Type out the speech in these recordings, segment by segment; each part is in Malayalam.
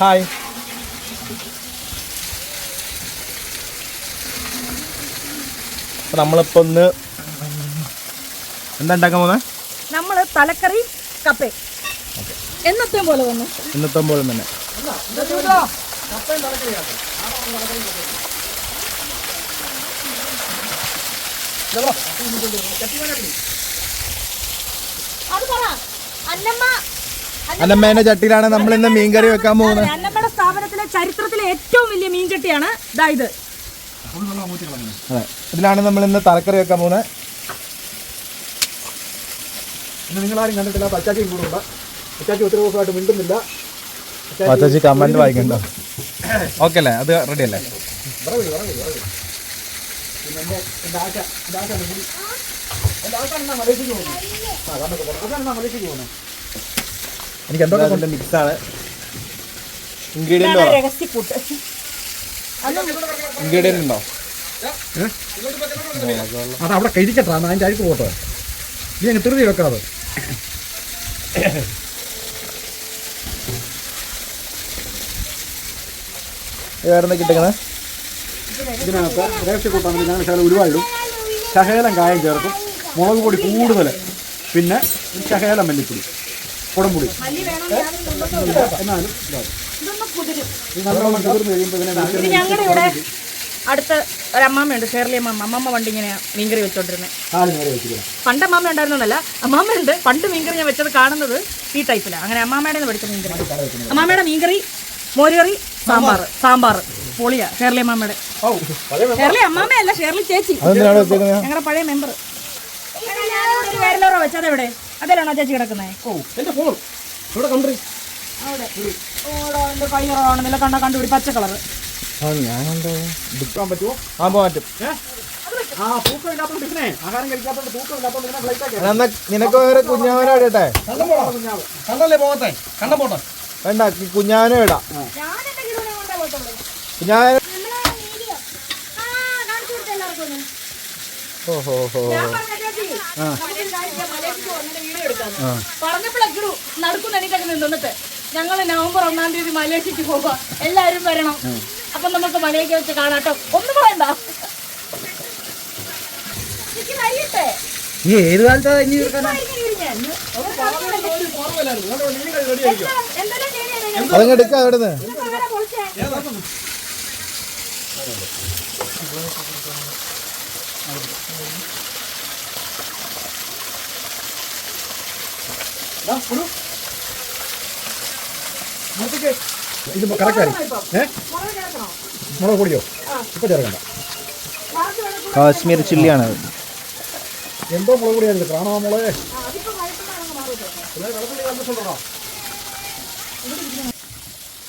ഹായ് നമ്മളിപ്പോ ഒന്ന് എന്താ ഉണ്ടാക്കാൻ പോകുന്നത് നമ്മൾ തലക്കറി കപ്പ. എന്നത്തെ പോലെ തന്നെ. എന്നത്തെ പോലെ തന്നെ. അത് പറ. അന്നമ്മ അന്നമ്മേന്റെ ചട്ടിയിലാണ് നമ്മൾ ഇന്ന് മീൻകറി വെക്കാൻ പോകുന്നത്. നമ്മുടെ അന്നമ്മയുടെ സ്ഥാപനത്തിലെ ചരിത്രത്തിലെ ഏറ്റവും വലിയ മീൻ ചട്ടിയാണ് ഇതായത് അതെ ഇതിലാണ് നമ്മൾ ഇന്ന് തലക്കറി വെക്കാൻ പോകുന്നത്. നിങ്ങളാരും കണ്ടിട്ടില്ല പച്ചാച്ചിയും കൂടെ ഉണ്ട് പച്ചാച്ചി ഒത്തിരി ദിവസമായിട്ട് മിണ്ടുന്നില്ല. പച്ചച്ചി കമന്റ് വായിക്കണ്ടോ. ഓക്കെ അല്ലേ? അത് റെഡി അല്ലേ? മലേഷ്യക്ക് പോകുന്നു ആ മലേഷ്യക്ക് പോകുന്നത്? എനിക്ക് എന്തൊക്കെ മിക്സ് ആണ്. ഇൻഗ്രീഡിയന്റ് ഇൻഗ്രീഡിയന്റ് ഇൻഗ്രീഡിയന്റ് ഉണ്ടോ? അത് അവിടെ കഴിക്കട്ടാ അതിന്റെ അഴുക്ക് പോട്ടെ. ഇനി അങ്ങ് തിരുതി വെക്കാതെ വേറെ ഇട്ടേക്കണേ? ഇതിനകത്ത് രഹസ്യ കൂട്ടാൻ വേണ്ടി ഞങ്ങൾ ശകലം ഉരുവായിടും ശകലം കായം ചേർക്കും. മുളക് പൊടി കൂടുതൽ പിന്നെ ശകലം മല്ലിപ്പൊടി. കുടംപൊടി. എന്നാലും നല്ലോണം കുതിർന്ന് കഴിയുമ്പോൾ ഇതിനെ ഞങ്ങളുടെ ഇവിടെ അടുത്ത് ഒരു അമ്മാമ്മയുണ്ട് ഷേർലി അമ്മാമ്മ. അമ്മമ്മ വണ്ടി ഇങ്ങനെ മീൻകറി വെച്ചോണ്ടിരുന്നത് പണ്ട് അമ്മാമ്മ ഉണ്ടായിരുന്നല്ല അമ്മാമ്മയുണ്ട് പണ്ട് മീൻകറി ഞാൻ വെച്ചത് കാണുന്നത് ഈ ടൈപ്പിലാണ് അങ്ങനെ അമ്മാമ്മയുടെ പഠിച്ച മീൻകറി. അമ്മാമ്മയുടെ മീൻകറി മോരുകറി സാമ്പാർ. സാമ്പാർ. പൊളിയാ ഷേർലി അമ്മാമ്മയുടെ. ഷേർലി അമ്മാമ്മയല്ല ഷേർലി ചേച്ചി. ഞങ്ങളുടെ പഴയ മെമ്പർ ഒരു വേരലോറ വെച്ചത് എവിടെ അതിലാണോ ചേച്ചി കിടക്കുന്നത് ഓ എന്റെ ഫോൺ ഇവിടെ കണ്ടു അവിടെ. ഓടോ എന്റെ കയ്യറാണെന്നില്ല കണ്ട കണ്ടുപിടി പച്ച കളർ ഞാനുണ്ടോ എടുക്കാൻ പറ്റുമോ ആ പോറ്റും. നിനക്ക് വേറെ കുഞ്ഞാവനെ ഇടട്ടെ കണ്ടല്ലേ പോകട്ടെ കണ്ട പോട്ടെ. വേണ്ട കുഞ്ഞാവനെ ഇടാം ഒന്ന്. ഓഹോ ഹോ ഞാൻ നടക്കുന്ന എനിക്കങ്ങ് നിന്നിട്ട് ഞങ്ങൾ നവംബർ ഒന്നാം തീയതി മലേഷ്യക്ക് പോവാ. എല്ലാവരും വരണം. അപ്പൊ നമുക്ക് മലയൊക്കെ വെച്ച് കാണാട്ടോ. ഒന്നും പറയണ്ട. ഏത് കാലത്താ അതങ്ങ് എടുക്കാം അവിടുന്ന്. ആരാ പൊളിച്ചേ? ഇത് കറക്റ്റായി ഏ? മുളക് പൊടിയോ? ഇപ്പൊ ചേർക്കണ്ട. കാശ്മീർ ചില്ലിയാണ്. എന്തോ മുളക് പൊടിയാണ് കാണാ മുളക്.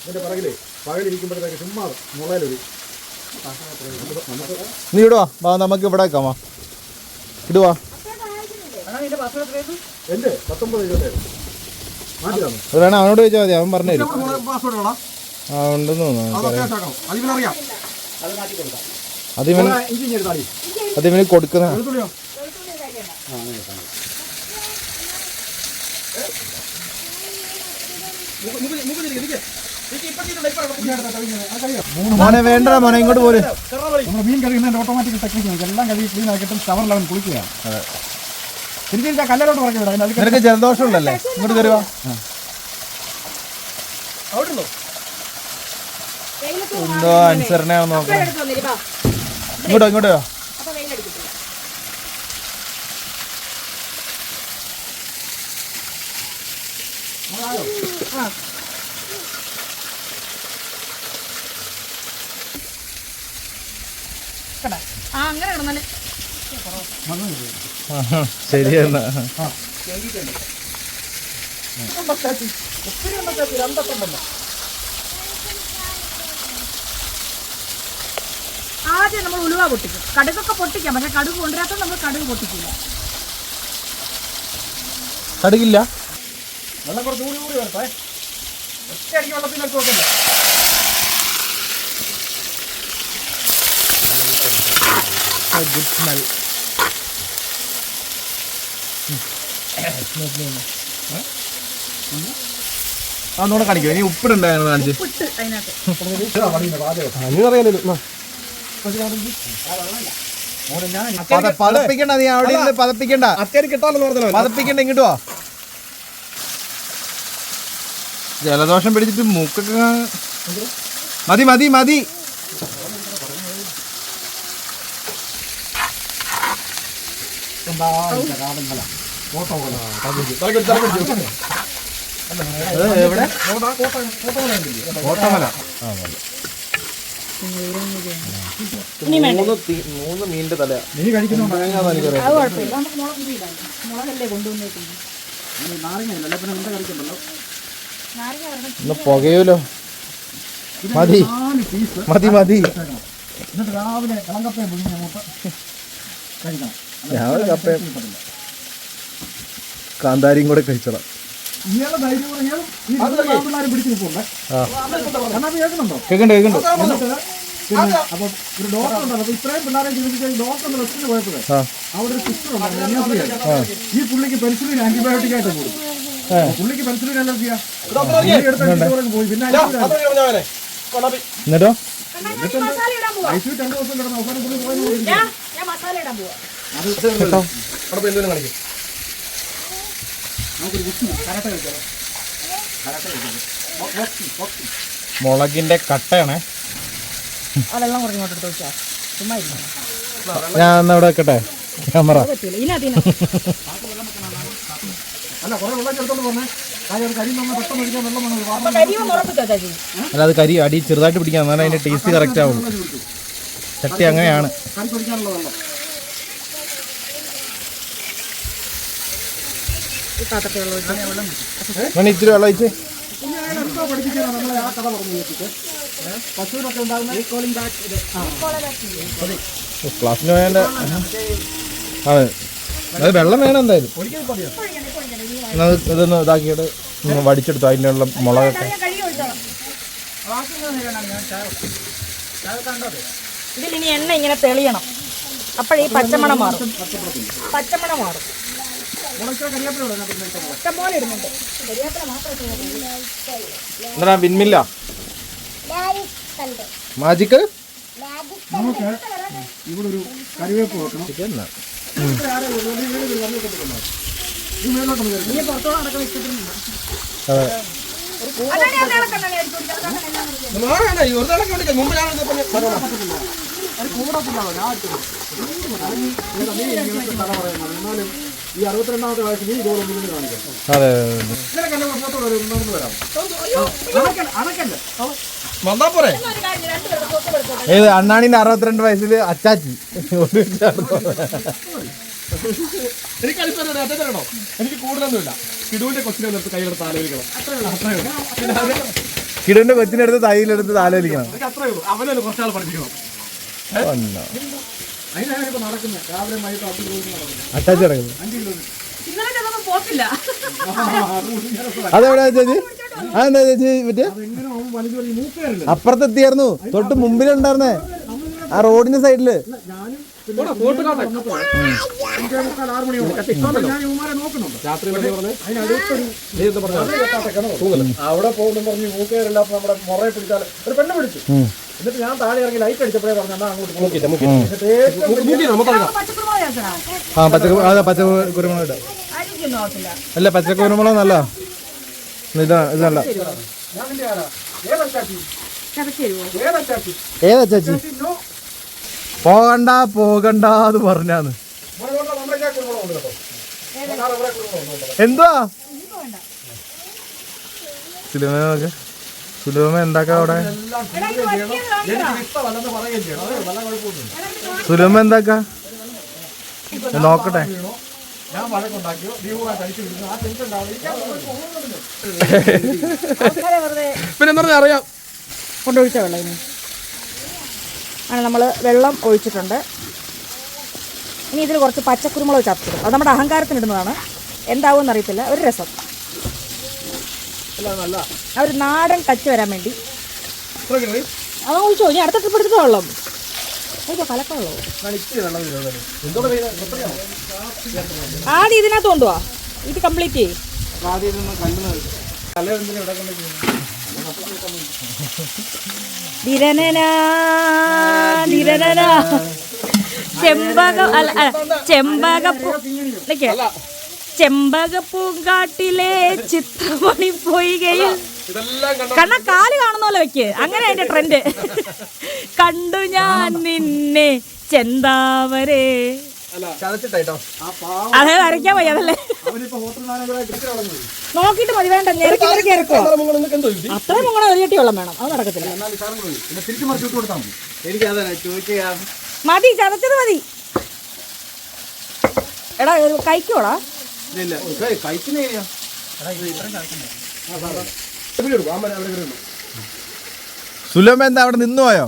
ഇതിന്റെ പിറകിൽ പകലിരിക്കുമ്പോഴത്തേക്ക് ചുമ്മാ മുളയിലൊരു നമുക്ക് നീ ഇടുവാ. വാ നമുക്ക് ഇവിടെ വെക്കാം വാ. ഇടുവാ. എന്റെ പത്തൊമ്പത് അത് വേണം അവനോട് ചോദിച്ചാൽ മതി അവൻ പറഞ്ഞു തരും. ആ ഉണ്ടെന്ന് തോന്നുന്നു അത് അതിവന് കൊടുക്കുന്ന മോനെ വേണ്ട മോനെ ഇങ്ങോട്ട് പോര്. നമ്മുടെ മീൻ കഴുകുന്നതിന്റെ ഓട്ടോമാറ്റിക് ടെക്നിക്കാണ് എല്ലാം കഴുകി ക്ലീൻ ആക്കിയിട്ടും ഷവറിൽ അവൻ കുളിക്കുകയാണ്. കല്ലലോട്ട് പറഞ്ഞു വിടാം. നിനക്ക് ജലദോഷം ഉണ്ടല്ലേ ഇങ്ങോട്ട് തരുവാ എന്തോ വാ. ഇങ്ങോട്ടോ ഇങ്ങോട്ടോ. ആ. കണ്ടോ? ആ അങ്ങനെ കിടന്നാൽ ശരിയെന്നാ. ആദ്യം നമ്മൾ ഉലുവ പൊട്ടിക്കും. കടുകൊക്കെ പൊട്ടിക്കാം. പക്ഷെ കടുക് കൊണ്ടുവരാത്ത നമ്മൾ കടുക് പൊട്ടിക്കില്ല. കടുകില്ല? വെള്ളം കുറച്ച് കൂടി കൂടി വരട്ടെ. ഒറ്റയടിക്ക് വെള്ളത്തിനടുത്ത് നോക്കല്ലേ ഗുഡ് സ്മെൽ അതൊന്നുകൂടെ കാണിക്കും. ഇനി ഉപ്പിടുണ്ടായിരുന്നു കാണിച്ച്. അറിയാലോ പതപ്പിക്കണ്ട നീ അവിടെ ഇരുന്ന് പതപ്പിക്കണ്ട. അത്തേരി കിട്ടാമെന്ന് പറഞ്ഞല്ലോ പതപ്പിക്കണ്ട ഇങ്ങോട്ട് വാ. ജലദോഷം പിടിച്ചിട്ട് മൂക്കൊക്കെ മതി മതി മതി. അത് എവിടെ? കോട്ടമല മൂന്ന് മൂന്ന് മീനിന്റെ തല നീ കഴിക്കുന്നുണ്ടോ? പുകയൂലോ? മതി. നാല് പീസ് മതി മതി. എന്നിട്ട് രാവിലെ കളങ്കപ്പയും കഴിക്കണം. രാവിലെ കപ്പയും കാന്താരിയും കൂടെ കഴിച്ചോളാം ഇയാളെ ധൈര്യം കൂടെ ഇയാളും ഈ രണ്ട് പിള്ളേരും പിടിച്ചിട്ട് പോകണ്ടേ ആ. കൂടെ കഴിച്ചതാണ് കേൾക്കണ്ട? കേൾക്കണ്ട? എന്നിട്ട് പിന്നെ? അപ്പൊ ഒരു ഡോക്ടർ ഉണ്ടല്ലോ അപ്പൊ ഇത്രയും പിള്ളേരെ ചികിത്സിച്ച ഈ ഡോക്ടറിന്റെ വെച്ചിട്ട് പോയപ്പോഴേ ആ. അവിടെ ഒരു സിസ്റ്റർ ഉണ്ടായിരുന്നു കന്യാസ്ത്രീയാണ്. ഈ പുള്ളിക്ക് പെൻസിലിൻ ആന്റിബയോട്ടിക് ആയിട്ട് കൊടുക്കും പുള്ളിക്ക് പെൻസിലിൻ അലർജിയാ പോയി. പിന്നെ എന്നിട്ടോ? ഐസിയു രണ്ടു ദിവസം കിടന്നു അവസാനം പുള്ളി പോയി ഞാൻ ഞാൻ മസാല ഇടാൻ പോവാ കേട്ടോ നമുക്കൊരു കരാട്ടെ കരാട്ടെ മുളകിന്റെ കട്ടയാണേ. അതെല്ലാം വെള്ളം കുറഞ്ഞോട്ട് എടുത്ത് വെച്ചാ. ചുമ്മാ ഞാൻ എന്നാ ഇവിടെ വെക്കട്ടെ? ക്യാമറ. അല്ല അത് കരി അടി ചെറുതായിട്ട് പിടിക്കാൻ എന്നാലേ അതിന്റെ ടേസ്റ്റ് കറക്റ്റ് ആവും. ചട്ടി അങ്ങനെയാണ് കറി കുടിക്കാനുള്ള വെള്ളം ഈ പാത്രത്തിൽ വെള്ളം ഒഴിച്ച് ഞാൻ ഇച്ചിരി വെള്ളം ഒഴിച്ച് പിന്നെ ഞാൻ എന്തോ പഠിപ്പിക്കാനാ നമ്മളെ ആ കഥ പറഞ്ഞു കേട്ടിട്ട് പശുവിനൊക്കെ ഉണ്ടാകുന്ന ക്ലാസ്സിന് അതെ. അത് വെള്ളം വേണം എന്തായാലും. ഇതൊന്ന് ഇതാക്കിയിട്ട് വടിച്ചെടുത്തു. അതിന്റെ ഉള്ള മുളകൊക്കെ. ഇതിൽ ഇനി എണ്ണ ഇങ്ങനെ തെളിയണം. അപ്പോഴേ ഈ പച്ചമണം മാറും. പച്ചമണം മാറും. ഇഷ്ടം പോലെ ഇടുന്നുണ്ട്. കരിയാപ്പില മാത്രം എന്താ വിൻമില്ല? മാജിക്ക് നമുക്ക് ഇവിടെ ഒരു കറിവേപ്പ് വെക്കണം. അതെ. അതാണ് ഞാൻ കൂടി. കൂടത്തില്ലാവോ ഞാൻ കഥ പറയുന്നത്. എന്നാലും ഈ അറുപത്തിരണ്ടാമത്തെ വയസ്സിൽ നീ ഇതുപോലെ മുന്നിൽ കാണിക്കാം. അതെ തൊട്ട് കൊടുത്തോട്ടെ. ഏത് അണ്ണാണിന്റെ അറുപത്തിരണ്ട് വയസ്സിൽ അച്ചാച്ചി. എനിക്ക് കൂടുതലൊന്നുമില്ല. കിടുവിന്റെ കൊച്ചിനെ നിർത്തി കയ്യിലെടുത്ത് ആലോചിക്കണം. അത്രേ ഉള്ളൂ. അത്രേ ഉള്ളൂ. പിന്നെ അത് കിടുവിന്റെ കൊച്ചിനെടുത്ത് തൈയിലെടുത്ത് താലോലിക്കണം എനിക്ക് അത്രേ ഉള്ളൂ. അവനെ കുറച്ചാൾ പഠിപ്പിക്കണം. നടക്കുന്നത് രാവിലെ വൈകിട്ട് അഞ്ച് കിലോമീറ്റർ നടക്കുന്നത് അച്ചാച്ചി കിടക്കുന്നത് അഞ്ച് കിലോമീറ്റർ ഇന്നലെ ചെന്നപ്പോ പോത്തില്ല. അതെവിടെയാ ചേച്ചി? അതെന്താ ചേച്ചി മറ്റേ അപ്പുറത്തെത്തിയായിരുന്നു. തൊട്ട് മുമ്പിലുണ്ടായിരുന്നേ ആ റോഡിന്റെ സൈഡിൽ. അവിടെ പോകുന്നു പറഞ്ഞ് മൂക്കേറില്ല അപ്പൊ നമ്മുടെ മുറയെ പിടിച്ചാൽ ഒരു പെണ്ണ് പിടിച്ചു. എന്നിട്ട് ഞാൻ താഴെ ഇറങ്ങി ലൈറ്റ് അടിച്ചപ്പോഴേ പറഞ്ഞു എന്നാ അങ്ങോട്ട് നോക്കി ഉം. പച്ചക്കുറുമുളക് ചേർക്കണോ? ആ പച്ചക്കറി അതെ പച്ചക്കറി കുരുമുളക് ഇടാം അല്ല പച്ചക്കറി കുരുമുളക് നല്ല ഇതാ ഇതല്ല. ഞാൻ നിന്റെ ആരാ? ഏതാ ചേച്ചി? നോ പോകണ്ട പോകണ്ട എന്ന് പറഞ്ഞാന്ന്. നമ്മുടെ കേട്ടോ. ഞാൻ എന്തുവാ? സുലഭമ എന്താക്കാ അവിടെ? സുലഭമ എന്താക്കാ? നോക്കട്ടെ. പിന്നെ എന്താ അറിയാം. കൊണ്ടൊഴിച്ച വെള്ളം ഇനി. ആണ് നമ്മൾ വെള്ളം ഒഴിച്ചിട്ടുണ്ട്. ഇനി ഇതിൽ കുറച്ച് പച്ചക്കുരുമുളക് ചതച്ചിടും. അത് നമ്മുടെ അഹങ്കാരത്തിനിടുന്നതാണ്. എന്താവും എന്നറിയത്തില്ല ഒരു രസം. ആ ഒരു നാടൻ ടച്ച് വരാൻ വേണ്ടി. അത് ഒഴിച്ചോ ഇനി അടുത്ത ട്രിപ്പ് എടുത്തിട്ട് വെള്ളം. കലക്കമുള്ളൂ ആദ്യം ഇതിനകത്ത് കൊണ്ടുപോവാ ഇത് കംപ്ലീറ്റ് ചെയ്യും. ചെമ്പക അല്ല ചെമ്പകപ്പൂ. ചെമ്പകപ്പൂങ്കാട്ടിലെ ചിത്രമണി പൊയ്കയിൽ. കണ്ണ കാൽ കാണുന്നല്ലോ വെക്ക്. അങ്ങനെ അതിന്റെ ട്രെൻഡ് കണ്ടു ഞാൻ നിന്നെ ചെന്താവരെ. അതെ വരയ്ക്കാൻ വയ്യ അതല്ലേ? നോക്കിട്ട് മതി വേണ്ട ഞെരക്കി ഞെരക്കി ഇറക്കോ എന്തോ ഇത് അത്രയും മുങ്ങണ ഒരു ചട്ടി വെള്ളം വേണം അത് നടക്കത്തില്ല. മതി. ചതച്ചത് മതി. എടാ കൈക്കോളാ. കഴിക്കോടാ ഇല്ല. സുലഭ എന്താ അവിടെ നിന്ന് പോയോ?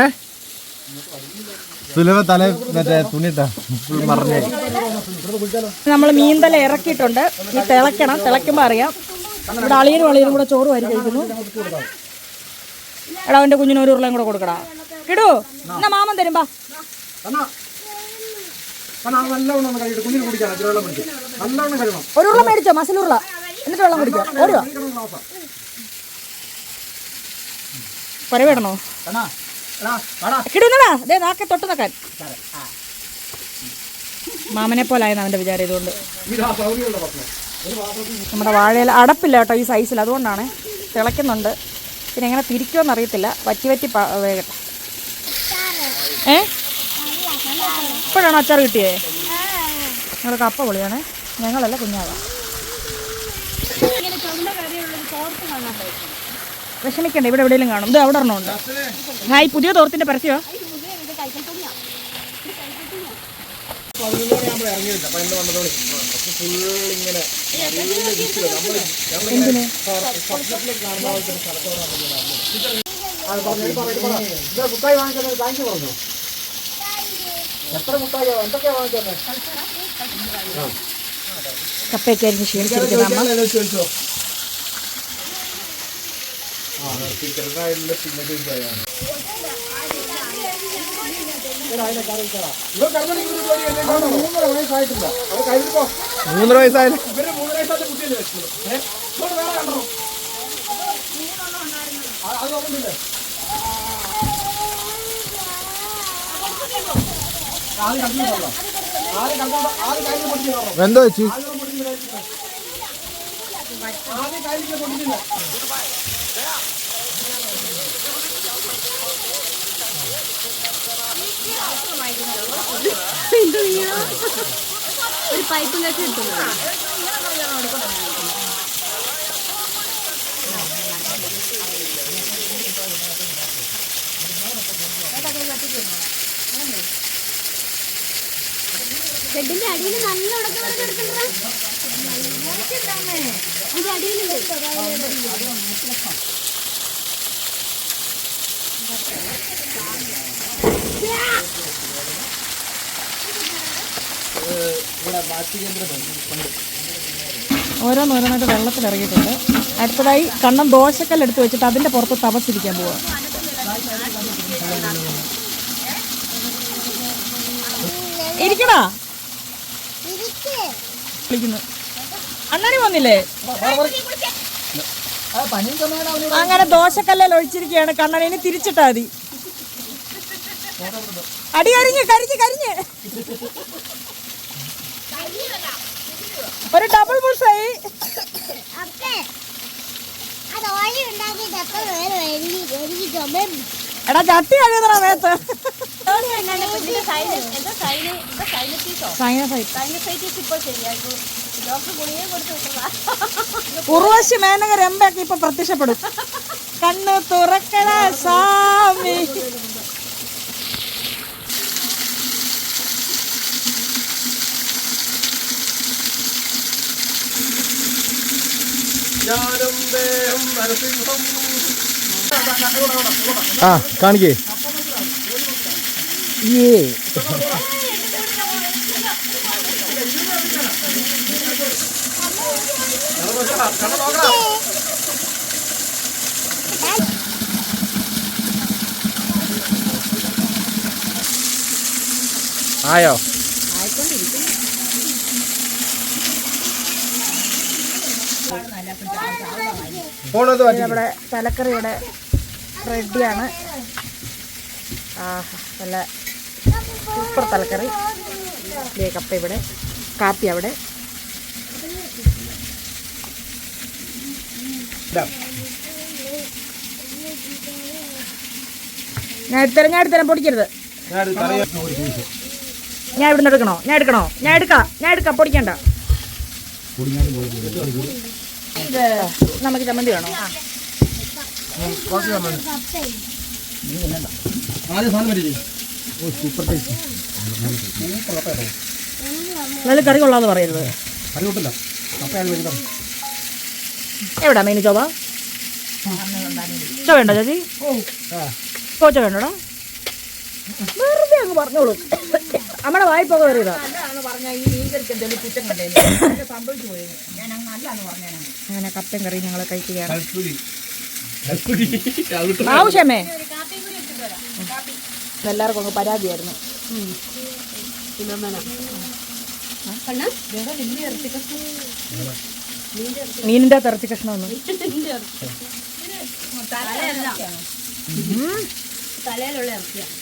ഏ? സുലഭ തല മറ്റേ തുണിട്ടാ മറഞ്ഞേ. നമ്മൾ മീൻതല ഇറക്കിയിട്ടുണ്ട്. ഈ തിളയ്ക്കണം. തിളയ്ക്കുമ്പോൾ അറിയാം. ഇവിടെ അളിയനും അളിയനും കൂടെ ചോറ് വാരി കഴിക്കുന്നു. എടാ അവന്റെ കുഞ്ഞിന് ഒരു ഉരുളയും കൂടെ കൊടുക്കടാ. ഇടൂ എന്നാ മാമൻ തരും കണ്ണാ, അത് നല്ലവണ്ണം ഒന്ന് കഴിയിട്ട് കുഞ്ഞിന് കുടിക്കാൻ വെള്ളം കുടിക്കും. നല്ലവണ്ണം കഴിയണം ഒരു ഉരുള മേടിച്ചോ? മസിലുരുള എന്നിട്ട് വെള്ളം കുടിക്കാം. ഓടുക. കഴിക്കണം ഗ്ലാസ്സാ. പരവിടണോ കിടുന്നടാ ദേ നാക്കെ തൊട്ട് നോക്കാൻ. മാമനെ പോലായിരുന്നു അവന്റെ വിചാരം ഇതുകൊണ്ട് നമ്മുടെ വാഴയിൽ അടപ്പില്ല കേട്ടോ ഈ സൈസിൽ അതുകൊണ്ടാണ് തിളയ്ക്കുന്നുണ്ട്. പിന്നെ എങ്ങനെ തിരിക്കുമെന്ന് അറിയത്തില്ല. വറ്റി വറ്റി വേഗട്ടെ ഏ? ഇപ്പോഴാണോ അച്ചാർ കിട്ടിയേ? ഞങ്ങൾ കപ്പ പൊളിയാണേ. ഞങ്ങളല്ല കുഞ്ഞാവാ. വിഷമിക്കണ്ട ഇവിടെ എവിടെയെങ്കിലും കാണും. ഇത് അവിടെ ഒരെണ്ണമുണ്ട്. ഹായ് പുതിയ തോർത്തിന്റെ പരസ്യമോ എന്തിന്? എത്ര. മൂന്നര വയസ്സായാലും ആദ്യം കണ്ടിട്ടുണ്ടോ ആദ്യം കണ്ടോ ആദ്യം കഴിഞ്ഞ പൊട്ടിക്കുന്നോ എന്തോ വെച്ചു ആദ്യം കഴിഞ്ഞ ചേച്ചി? ഒരു പൈപ്പും കെട്ടി എടുത്തു. ഷെഡിന്റെ അടിയിൽ നല്ല ഉടക്കം ഓരോന്നോരോന്നായിട്ട് വെള്ളത്തിൽ ഇറങ്ങിയിട്ടുണ്ട്. അടുത്തതായി കണ്ണം ദോശക്കല്ല് എടുത്ത് വെച്ചിട്ട് അതിന്റെ പുറത്ത് തപസിരിക്കാൻ പോവാ. ഇരിക്കടാ. വിളിക്കുന്നു. അണ്ണാടി വന്നില്ലേ? അങ്ങനെ ദോശക്കല്ലിൽ ഒഴിച്ചിരിക്കുകയാണ്. കണ്ണൻ ഇനി തിരിച്ചിട്ടാ മതി. അടി കരിഞ്ഞ് കരിഞ്ഞ് കരിഞ്ഞ്. ഒരു ഡബിൾ ബുൾസായി അത് ഓയിൽ ഉണ്ടാക്കിയിട്ട് നേരം എഴുതി എഴുതി ചുമയും എടാ ചട്ടി കഴിയുന്നടാ മേത്ത്. ഉർവശി മേനക രമ്പയൊക്കെ ഇപ്പൊ പ്രത്യക്ഷപ്പെടും. കണ്ണ് തുറക്കണ സ്വാമി. ഞാനും ദേഹം നരസിംഹം ആ കാണിക്കേ. ഏ ആയോ? നമ്മുടെ തലക്കറി ഇവിടെ റെഡിയാണ്. ആഹാ നല്ല സൂപ്പർ തലക്കറി. കപ്പ ഇവിടെ കാപ്പി അവിടെ. ഞാൻ എടുത്തരാം ഞാൻ എടുത്തരാം പൊടിക്കരുത്. ഞാൻ ഇവിടുന്ന് എടുക്കണോ? ഞാൻ എടുക്കണോ? ഞാൻ എടുക്കാം ഞാൻ എടുക്കാം പൊടിക്കണ്ട. നമുക്ക് ചമ്മന്തി വേണോ? ആ ആദ്യം സാധനം വരില്ലേ നല്ല കറി കൊള്ളാന്ന് പറയരുത്. കറി കൂട്ടില്ല എവിടാ മെയിൻ ചോവ? ചോ വേണ്ടോ ചേച്ചി? കോച്ച വേണ്ടടാ വെറുതെ അങ്ങ് പറഞ്ഞോളൂ. നമ്മുടെ വായ്പൊക്കെ കയറിയതാ അങ്ങനെ കപ്പയും കറി ഞങ്ങൾ കഴിക്കുകയാണ്. ആവശ്യമേ എല്ലാവർക്കും അങ്ങ് പരാതിയായിരുന്നു. മീനിന്റെ അകത്ത് ഇറച്ചി കഷ്ണമൊന്നും തലയിലുള്ള ഇറച്ചിയാണ്.